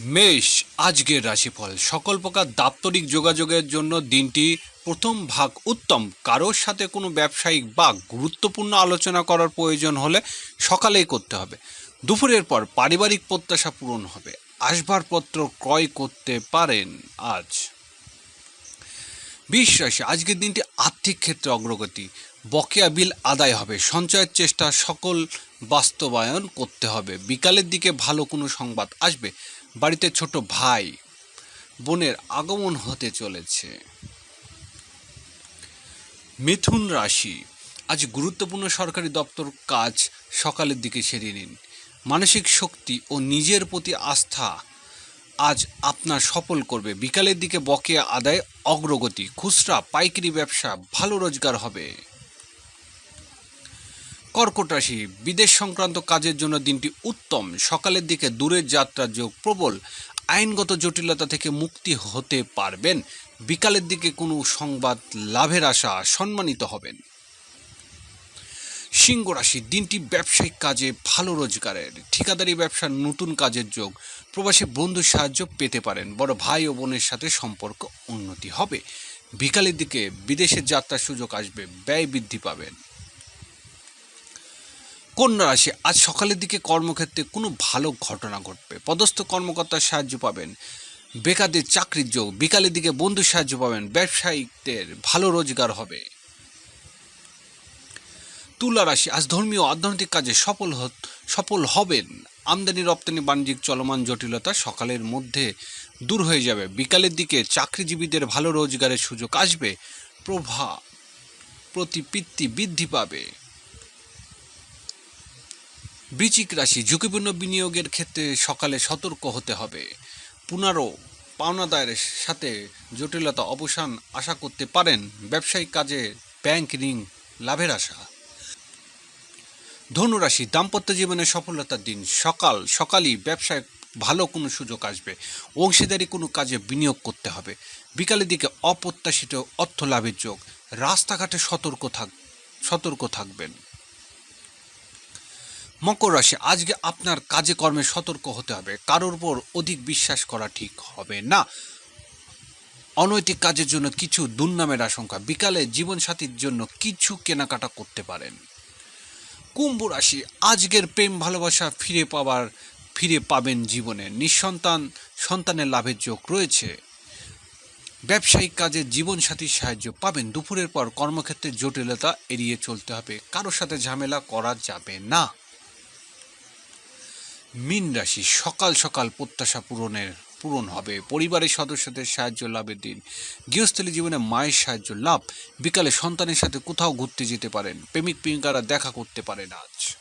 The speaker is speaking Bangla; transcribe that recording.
মেষ, আজকের রাশিফল। সকল প্রকার দাপ্তরিক যোগাযোগের জন্য দিনটি প্রথম ভাগ উত্তম। কারোর সাথে কোনো ব্যবসায়িক বা গুরুত্বপূর্ণ আলোচনা করার প্রয়োজন হলে সকালেই করতে হবে। দুপুরের পর পারিবারিক প্রত্যাশা পূরণ হবে। আসবাবপত্র ক্রয় করতে পারেন আজ। বিশ রাশি, আজকের দিনটি আর্থিক ক্ষেত্রে অগ্রগতি। বকেয়া বিল আদায় হবে। সঞ্চয়ের চেষ্টা সকল বাস্তবায়ন করতে হবে। বিকালের দিকে ভালো কোনো সংবাদ আসবে? বাড়িতে ছোট ভাই বোনের আগমন হতে চলেছে। মিথুন রাশি, আজ গুরুত্বপূর্ণ সরকারি দপ্তর কাজ সকালের দিকে সেরে নিন। মানসিক শক্তি ও নিজের প্রতি আস্থা আজ আপনার সফল করবে। বিকালের দিকে বকেয়া আদায় অগ্রগতি, খুচরা, পাইকারি ব্যবসা, ভালো রোজগার হবে। কর্কট রাশি, বিদেশ সংক্রান্ত কাজের জন্য দিনটি উত্তম। সকালের দিকে দূরের যাত্রার যোগ প্রবল। আইনগত জটিলতা থেকে মুক্তি হতে পারবেন। বিকালের দিকে কোনো সংবাদ লাভের আশা, সম্মানিত হবেন। সিংহ রাশি, দিনটি ব্যবসায়িক কাজে ভালো রোজগারের। ঠিকাদারি ব্যবসার নতুন কাজের যোগ। প্রবাসী বন্ধুর সাহায্য পেতে পারেন। বড় ভাই ও বোনের সাথে সম্পর্ক উন্নতি হবে। বিকালের দিকে বিদেশের যাত্রার সুযোগ আসবে, ব্যয় বৃদ্ধি পাবেন। কন্যা রাশি, আজ সকালের দিকে কর্মক্ষেত্রে কোনো ভালো ঘটনা ঘটবে? পদস্থ কর্মকর্তার সাহায্য পাবেন বেকারদের চাকরির যোগ, বিকালের দিকে বন্ধুর সাহায্য পাবেন ব্যবসায়িকদের ভালো রোজগার হবে। তুলা রাশি, আজ ধর্মীয় অর্থনৈতিক কাজে সফল সফল হবেন। আমদানি, রপ্তানি, বাণিজ্যিক চলমান জটিলতা সকালের মধ্যে দূর হয়ে যাবে। বিকালের দিকে চাকরিজীবীদের ভালো রোজগারের সুযোগ আসবে, প্রভা প্রতিপত্তি বৃদ্ধি পাবে। বৃচিক রাশি ঝুঁকিপূর্ণ বিনিয়োগের ক্ষেত্রে সকালে সতর্ক হতে হবে। পুনরও পাওনাদারের সাথে জটিলতা অবসান আশা করতে পারেন ব্যবসায়িক কাজে ব্যাংক ঋণ, লাভের আশা। ধনুরাশি দাম্পত্য জীবনে সফলতার দিন। সকাল, সকালই ব্যবসায় ভালো কোনো সুযোগ আসবে। অংশীদারি কোনো কাজে বিনিয়োগ করতে হবে। বিকালের দিকে অপ্রত্যাশিত অর্থ লাভের যোগ। রাস্তাঘাটে সতর্ক থাক, সতর্ক থাকবেন। মকর রাশি, আজকে আপনার কাজে কর্মে সতর্ক হতে হবে। কারোর উপর অধিক বিশ্বাস করা ঠিক হবে না। অনৈতিক কাজের জন্য কিছু দুর্নামের আশঙ্কা। বিকালে জীবনসাথীর জন্য কিছু কেনাকাটা করতে পারেন। কুম্ভ রাশি, আজকের প্রেম, ভালোবাসা ফিরে পাবার, ফিরে পাবেন জীবনে। নিঃসন্তান, সন্তানের লাভের যোগ রয়েছে। ব্যবসায়িক কাজে জীবনসাথীর সাহায্য পাবেন। দুপুরের পর কর্মক্ষেত্রে জটিলতা এড়িয়ে চলতে হবে। কারোর সাথে ঝামেলা করা যাবে না। মিন রাশি সকাল সকাল প্রত্যাশা পূরণের, পূরণ হবে। পরিবারের সদস্যদের সাহায্য লাভের দিন। গৃহস্থলী জীবনে মায়ের সাহায্য লাভ। বিকালে সন্তানের সাথে কোথাও ঘুরতে যেতে পারেন। প্রেমিক প্রেমিকারা দেখা করতে পারেন আজ।